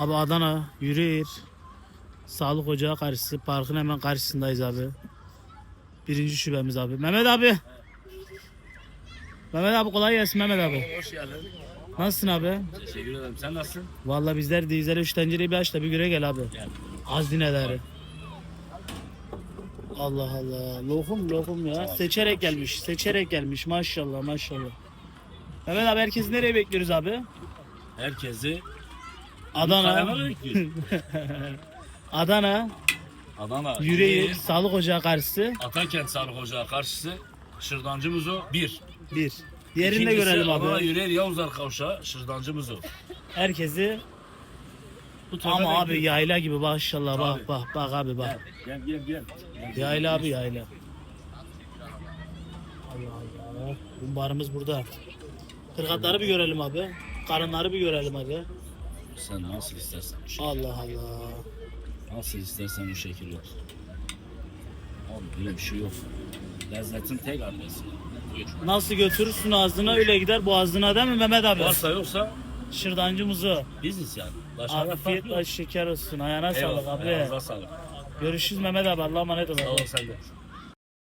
Abi Adana, Yüreğir, Sağlık Ocağı karşısı, parkın hemen karşısındayız abi. Birinci şubemiz abi. Mehmet abi. Mehmet abi kolay gelsin Mehmet abi. Hoş geldin. Nasılsın abi? Teşekkür ederim. Sen nasılsın? Vallahi bizler de izlere üç tencereyi bir aç da bir göre gel abi. Gel. Hazineleri. Allah Allah. Lokum lokum ya. Seçerek gelmiş. Seçerek gelmiş. Maşallah maşallah. Mehmet abi herkesi nereye bekliyoruz abi? Herkesi Adana. Adana. Adana. Yüreğir, Sağlık Ocağı karşısı. Atakent Sağlık Ocağı karşısı. Şırdancı Muzo 1. Bir. Diğerini de görelim Adana abi. Yüreğir Yavuzlar Kavşağı Şırdancı Muzo. Herkesi Bu tarafa ama abi bekliyoruz. yayla gibi bak Tabii. bak bak abi bak. Gel gel gel. gel. Yayla abi yayla. Allah burada. Kırkatları bir görelim abi. Karınları bir görelim abi. Sen nasıl istersen o şekil. Allah Allah. Nasıl istersen o şekil yok. Abi böyle bir şey yok. Lezzetin tek adresi. Buyur. Nasıl götürürsün ağzına öyle gider boğazına değil mi Mehmet abi? Varsa yoksa Şırdancımızı. biziz yani. Başka bir fark yok. şeker olsun. Ayağına sağlık Eyvallah, abi. ayağınıza sağlık. Görüşürüz Mehmet abi. Allah'a emanet ol. Sağ ol sen de.